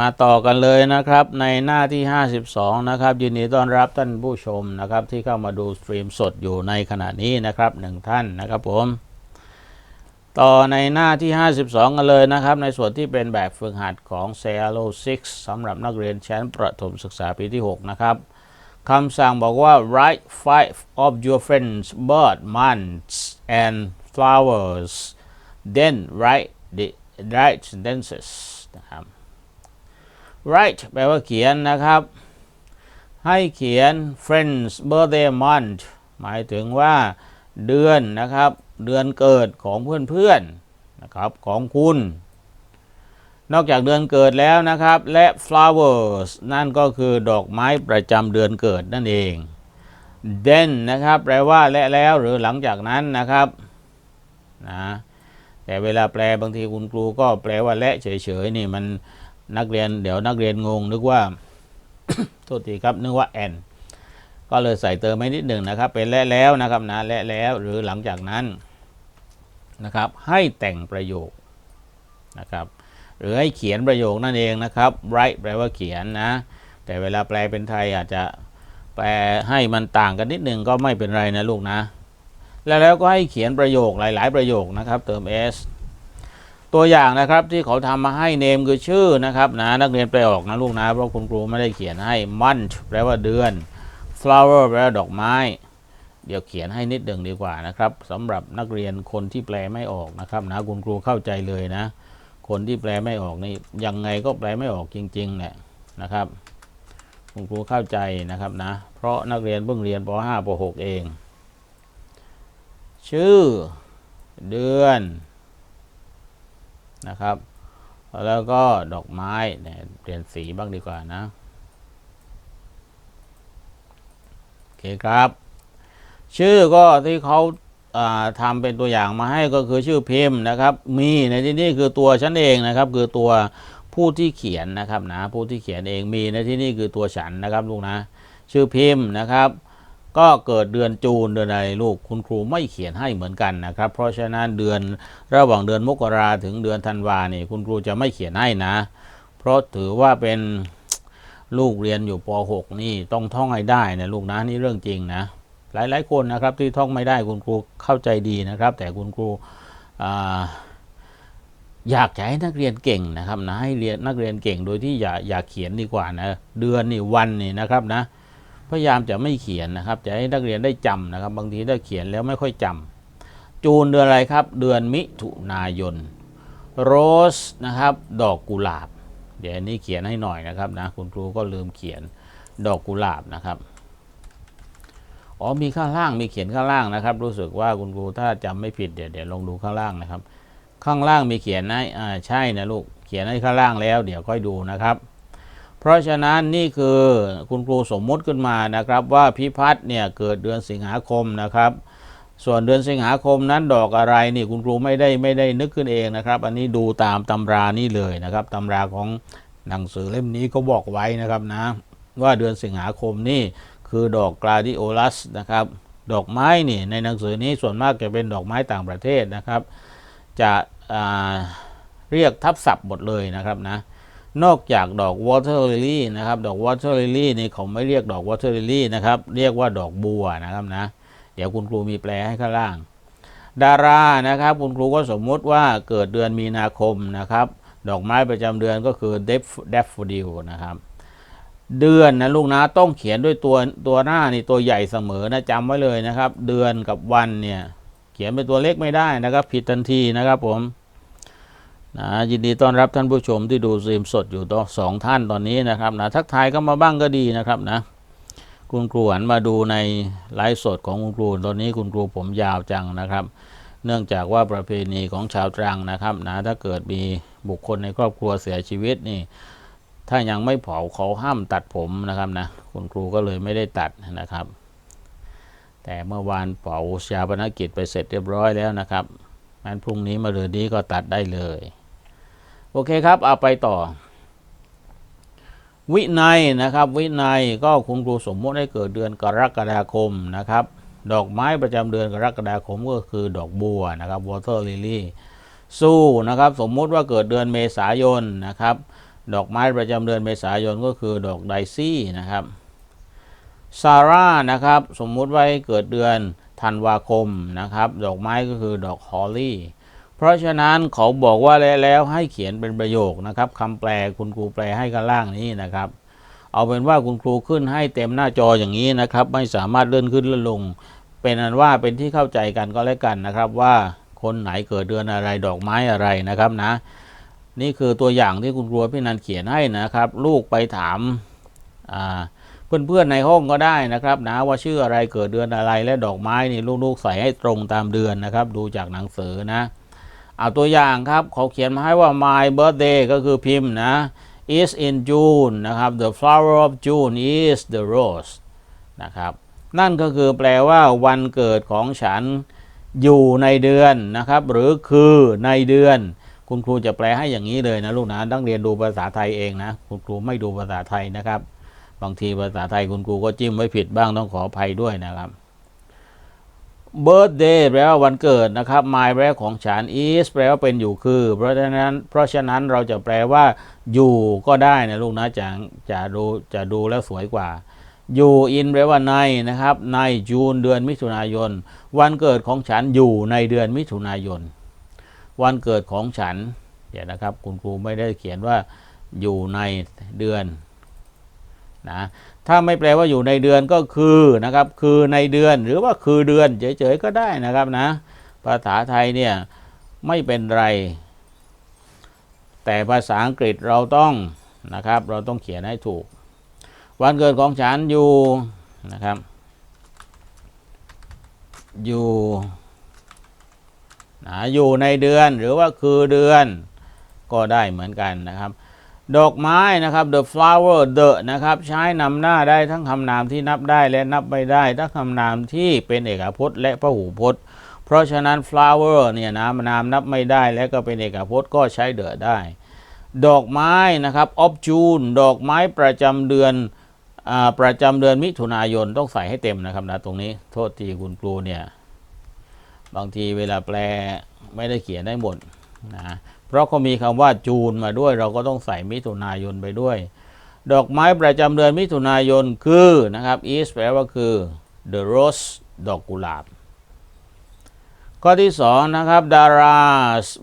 มาต่อกันเลยนะครับในหน้าที่ 52 นะครับ ยินดีต้อนรับท่านผู้ชมนะครับ ที่เข้ามาดูสตรีมสดอยู่ในขณะนี้นะครับหนึ่งท่านนะครับผม ต่อในหน้าที่ 52 กันเลยนะครับ ในส่วนที่เป็นแบบฝึกหัดของ c e l o 6สำหรับนักเรียนชั้นประถมศึกษาปีที่ 6 นะครับคำสั่งบอกว่า write five of your friends bird months and flowers then write the right sentences นะครับ write แปลว่าเขียนนะครับ ให้เขียน friends birthday month หมายถึงว่าเดือนนะครับ เดือนเกิดของเพื่อนๆนะครับของคุณ นอกจากเดือนเกิดแล้วนะครับ และ flowers นั่นก็คือดอกไม้ประจำเดือนเกิดนั่นเอง then นะครับ แปลว่าและแล้วหรือหลังจากนั้นนะครับนะแต่เวลาแปลบางทีคุณครูก็แปลว่าและเฉยๆนี่มัน นักเรียนเดี๋ยวนักเรียนงงนึกว่าโทษทีครับนึกว่า and ก็เลยใส่เติมไว้นิดหนึ่งนะครับ เป็นและแล้วนะครับนะและแล้วหรือหลังจากนั้นนะครับ ให้แต่งประโยคนะครับ หรือให้เขียนประโยคนั่นเองนะครับ write แปลว่าเขียนนะ แต่เวลาแปลเป็นไทยอาจจะแปลให้มันต่างกันนิดหนึ่งก็ไม่เป็นไรนะลูกนะ แล้วแล้วก็ให้เขียนประโยคหลาย ๆ ประโยคนะครับ เติม s ตัวอย่างนะครับที่เขาทำมาให้ name คือชื่อนะครับนะนักเรียนไปลออกนะลูกนะเพราะคุณครูไม่ได้เขียนให้ month แปลว่าเดือน flower แปลว่าดอกไม้ เดี๋ยวเขียนให้นิดหนึ่งดีกว่านะครับสำหรับนักเรียนคนที่แปลไม่ออกนะครับนะคุณครูเข้าใจเลยนะ คนที่แปลไม่ออกนี่ยังไงก็แปลไม่ออกจริงๆแหละนะครับ คุณครูเข้าใจนะครับนะ เพราะนักเรียนเพิ่งเรียนป .5 ป .6 เอง ชื่อ เดือน นะครับ แล้วก็ดอกไม้เนี่ยเปลี่ยนสีบ้างดีกว่านะโอเคครับ ชื่อก็ที่เขาาทำเป็นตัวอย่างมาให้ก็คือชื่อพิมพ์นะครับ มีในที่นี้คือตัวฉันเองนะครับ คือตัวผู้ที่เขียนนะครับนะผู้ที่เขียนเองมีในที่นี้คือตัวฉันนะครับลูกนะ ชื่อพิมพ์นะครับ ก็เกิดเดือนจูนเดือนอะไรลูกคุณครูไม่เขียนให้เหมือนกันนะครับ เพราะฉะนั้นเดือนระหว่างเดือนมกราถึงเดือนธันวาเนี่ยคุณครูจะไม่เขียนให้นะ เพราะถือว่าเป็นลูกเรียนอยู่ป .6 นี่ต้องท่องให้ได้นะลูกนะนี่เรื่องจริงนะ หลายๆคนนะครับที่ท่องไม่ได้คุณครูเข้าใจดีนะครับ แต่คุณครูอ่าอยากให้นักเรียนเก่งนะครับนะให้เรียนนักเรียนเก่งโดยที่อย่าอย่าเขียนดีกว่านะเดือนนี่วันนี่นะครับนะ พยายามจะไม่เขียนนะครับ จะให้นักเรียนได้จำนะครับ บางทีถ้าเขียนแล้วไม่ค่อยจำจูนเดือนอะไรครับ เดือนมิถุนายนโรสนะครับ ดอกกุหลาบ เดี๋ยวนี้เขียนให้หน่อยนะครับนะคุณครูก็ลืมเขียนดอกกุหลาบนะครับอ๋อมีข้างล่างมีเขียนข้างล่างนะครับ รู้สึกว่าคุณครูถ้าจำไม่ผิดเดี๋ยวเดี๋ยวลองดูข้างล่างนะครับ ข้างล่างมีเขียนให้อ่าใช่นะลูกเขียนให้ข้างล่างแล้ว เดี๋ยวค่อยดูนะครับ เพราะฉะนั้นนี่คือคุณครูสมมุติขึ้นมานะครับว่าพิพัฒน์เนี่ยเกิดเดือนสิงหาคมนะครับ ส่วนเดือนสิงหาคมนั้นดอกอะไรนี่คุณครูไม่ได้ไม่ได้นึกขึ้นเองนะครับ อันนี้ดูตามตำรานี่เลยนะครับตำราของหนังสือเล่มนี้ก็บอกไว้นะครับนะ ว่าเดือนสิงหาคมนี่คือดอกกลาดิโอลัสนะครับ ดอกไม้นี่ในหนังสือนี้ส่วนมากจะเป็นดอกไม้ต่างประเทศนะครับ จะเรียกทับศัพท์หมดเลยนะครับนะ นอกจากดอกวอเตอร์ลิลี่นะครับ ดอกวอเตอร์ลิลี่นี่เขาไม่เรียกดอกวอเตอร์ลิลี่นะครับ เรียกว่าดอกบัวนะครับนะ เดี๋ยวคุณครูมีแปลให้ข้างล่าง ดารานะครับ คุณครูก็สมมุติว่าเกิดเดือนมีนาคมนะครับ ดอกไม้ประจำเดือนก็คือเดฟเดฟดิลนะครับ เดือนนะลูกนะต้องเขียนด้วยตัวตัวหน้านี่ตัวใหญ่เสมอนะจำไว้เลยนะครับ เดือนกับวันเนี่ยเขียนเป็นตัวเล็กไม่ได้นะครับ ผิดทันทีนะครับผม นะยินดีต้อนรับท่านผู้ชมที่ดูซีมสดอยู่ต่อสองท่านตอนนี้นะครับนะทักทายก็มาบ้างก็ดีนะครับนะคุณครูหันมาดูในไลฟ์สดของคุณครูตอนนี้คุณครูผมยาวจังนะครับ เนื่องจากว่าประเพณีของชาวตรังนะครับนะถ้าเกิดมีบุคคลในครอบครัวเสียชีวิตนี่ ถ้ายังไม่เผาเขาห้ามตัดผมนะครับนะคุณครูก็เลยไม่ได้ตัดนะครับ แต่เมื่อวานเผาชาปนกิจไปเสร็จเรียบร้อยแล้วนะครับงั้นพรุ่งนี้มาเรือนนี้ก็ตัดได้เลย โอเคครับเอาไปต่อ วินัยนะครับ วินัยก็คุณครูสมมติให้เกิดเดือนกรกฎาคมนะครับ ดอกไม้ประจำเดือนกรกฎาคมก็คือดอกบัวนะครับ water lily สู้นะครับสมมุติว่าเกิดเดือนเมษายนนะครับ ดอกไม้ประจำเดือนเมษายนก็คือดอกไดซี่นะครับซาร่านะครับสมมุติว่าเกิดเดือนธันวาคมนะครับ ดอกไม้ก็คือดอกฮอลลี่ เพราะฉะนั้นเขาบอกว่าแล้วแล้วให้เขียนเป็นประโยคนะครับคำแปลคุณครูแปลให้กันล่างนี้นะครับ เอาเป็นว่าคุณครูขึ้นให้เต็มหน้าจออย่างนี้นะครับ ไม่สามารถเลื่อนขึ้นเลื่อนลง เป็นอันว่าเป็นที่เข้าใจกันก็แล้วกันนะครับ ว่าคนไหนเกิดเดือนอะไรดอกไม้อะไรนะครับนะ นี่คือตัวอย่างที่คุณครูพี่นันเขียนให้นะครับ ลูกไปถามเพื่อนๆในห้องก็ได้นะครับนะว่าชื่ออะไรเกิดเดือนอะไรและดอกไม้นี่ลูกๆใส่ให้ตรงตามเดือนนะครับ ดูจากหนังสือนะ เอาตัวอย่างครับเขาเขียนมาให้ว่า my birthday ก็คือพิมพ์นะ is in June นะครับ the flower of June is the rose นะครับนั่นก็คือแปลว่าวันเกิดของฉันอยู่ในเดือนนะครับ หรือคือในเดือน คุณครูจะแปลให้อย่างนี้เลยนะลูกนะต้องเรียนดูภาษาไทยเองนะคุณครูไม่ดูภาษาไทยนะครับ บางทีภาษาไทยคุณครูก็จิ้มไว้ผิดบ้างต้องขออภัยด้วยนะครับ birthday แปลว่าวันเกิดนะครับ my แปลว่าของฉัน is แปลว่าเป็นอยู่คือ เพราะฉะนั้นเพราะฉะนั้นเราจะแปลว่า อยู่ก็ได้นะลูกนะจะจะดูจะดูแล้วสวยกว่า อยู่ in แปลว่าในนะครับ ในจูนเดือนมิถุนายน วันเกิดของฉันอยู่ในเดือนมิถุนายน วันเกิดของฉันเดี๋ยวนะครับ คุณครูไม่ได้เขียนว่าอยู่ในเดือน นะถ้าไม่แปลว่าอยู่ในเดือนก็คือนะครับคือในเดือนหรือว่าคือเดือนเฉยๆก็ได้นะครับนะภาษาไทยเนี่ยไม่เป็นไร แต่ภาษาอังกฤษเราต้องนะครับเราต้องเขียนให้ถูก วันเกิดของฉันอยู่นะครับอยู่นะอยู่ในเดือนหรือว่าคือเดือนก็ได้เหมือนกันนะครับ ดอกไม้นะครับ the flower the นะครับ ใช้นำหน้าได้ทั้งคำนามที่นับได้และนับไม่ได้ ทั้งคำนามที่เป็นเอกพจน์ และพหูพจน์ เพราะฉะนั้น flower เนี่ยนะนามนับไม่ได้และก็เป็นเอกพจน์ก็ใช้ the ได้ ดอกไม้นะครับ of June ดอกไม้ประจำเดือนอาประจำเดือนมิถุนายนต้องใส่ให้เต็มนะครับนะตรงนี้โทษทีคุณครูเนี่ยบางทีเวลาแปลไม่ได้เขียนได้หมดนะ เพราะเขามีคำว่าจูนมาด้วย เราก็ต้องใส่มิถุนายนไปด้วย ดอกไม้ประจำเดือนมิถุนายนคือนะครับ is แปลว่าคือ the rose ดอกกุหลาบ ข้อที่สองนะครับดารา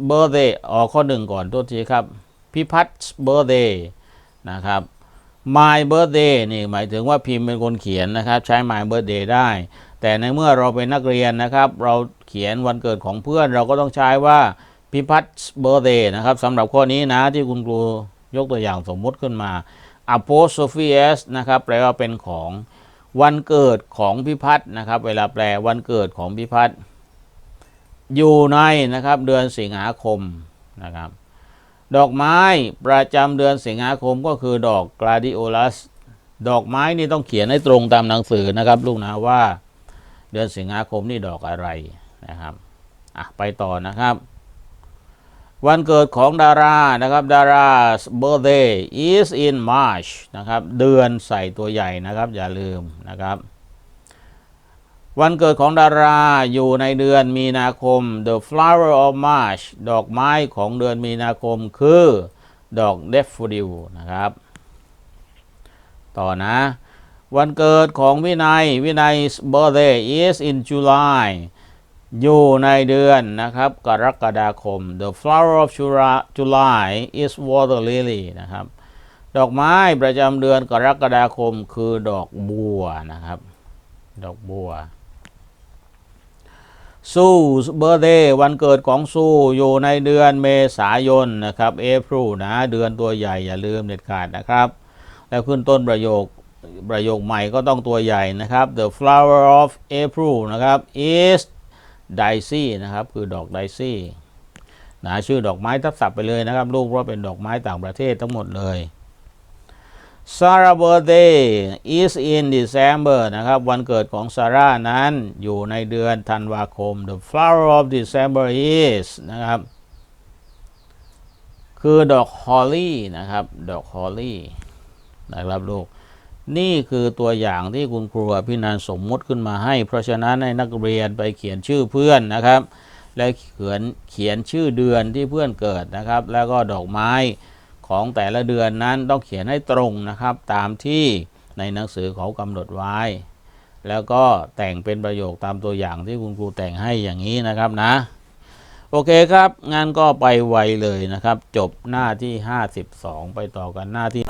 birthday ออกข้อหนึ่งก่อนตัวทีครับ พิพัฒน์ birthday นะครับ my birthday นี่หมายถึงว่าพิมพ์เป็นคนเขียนนะครับ ใช้ my birthday ได้ แต่ในเมื่อเราเป็นนักเรียนนะครับ เราเขียนวันเกิดของเพื่อนเราก็ต้องใช้ว่า พิพัฒน์ birthday นะครับสำหรับข้อนี้นะที่คุณครูยกตัวอย่างสมมุติขึ้นมา apostrophe s นะครับแปลว่าเป็นของวันเกิดของพิพัฒน์นะครับ เวลาแปลวันเกิดของพิพัฒน์อยู่ในนะครับเดือนสิงหาคมนะครับ ดอกไม้ประจำเดือนสิงหาคมก็คือดอกกลาดิโอลัสดอกไม้นี่ต้องเขียนให้ตรงตามหนังสือนะครับลูกนะว่า เดือนสิงหาคมนี่ดอกอะไรนะครับอะไปต่อนะครับ วันเกิดของดารานะครับดารา birthday is in March นะครับเดือนใส่ตัวใหญ่นะครับอย่าลืมนะครับวันเกิดของดาราอยู่ในเดือนมีนาคม the flower of March ดอกไม้ของเดือนมีนาคมคือ ดอก daffodil นะครับ ต่อนะ วันเกิดของวินัยวินัย birthday is in July อยู่ในเดือนนะครับกรกฎาคม the flower of July is water lily นะครับ ดอกไม้ประจำเดือนกรกฎาคมคือดอกบัวนะครับ ดอกบัวสู้เบอร์เดย์วันเกิดของสู้อยู่ในเดือนเมษายนนะครับเอพริลนะเดือนตัวใหญ่อย่าลืมเด็ดขาดนะครับ แล้วขึ้นต้นประโยคประโยคใหม่ก็ต้องตัวใหญ่นะครับ the flower of April นะครับ is daisy นะครับ คือดอกไดซี่นะชื่อดอกไม้ทับศัพท์ไปเลยนะครับ ลูกเพราะเป็นดอกไม้ต่างประเทศทั้งหมดเลย Sarah birthday is in December นะครับ วันเกิดของซาร่านั้นอยู่ในเดือนธันวาคม the flower of December is นะครับ คือดอกฮอลลี่นะครับ ดอกฮอลลี่นะครับลูก นี่คือตัวอย่างที่คุณครูอภินันสมมุติขึ้นมาให้ เพราะฉะนั้นให้นักเรียนไปเขียนชื่อเพื่อนนะครับ และเขียนเขียนชื่อเดือนที่เพื่อนเกิดนะครับ แล้วก็ดอกไม้ของแต่ละเดือนนั้นต้องเขียนให้ตรงนะครับ ตามที่ในหนังสือเขากำหนดไว้ แล้วก็แต่งเป็นประโยคตามตัวอย่างที่คุณครูแต่งให้อย่างนี้นะครับนะ โอเคครับงานก็ไปไวเลยนะครับ จบหน้าที่ 52 ไปต่อกันหน้าที่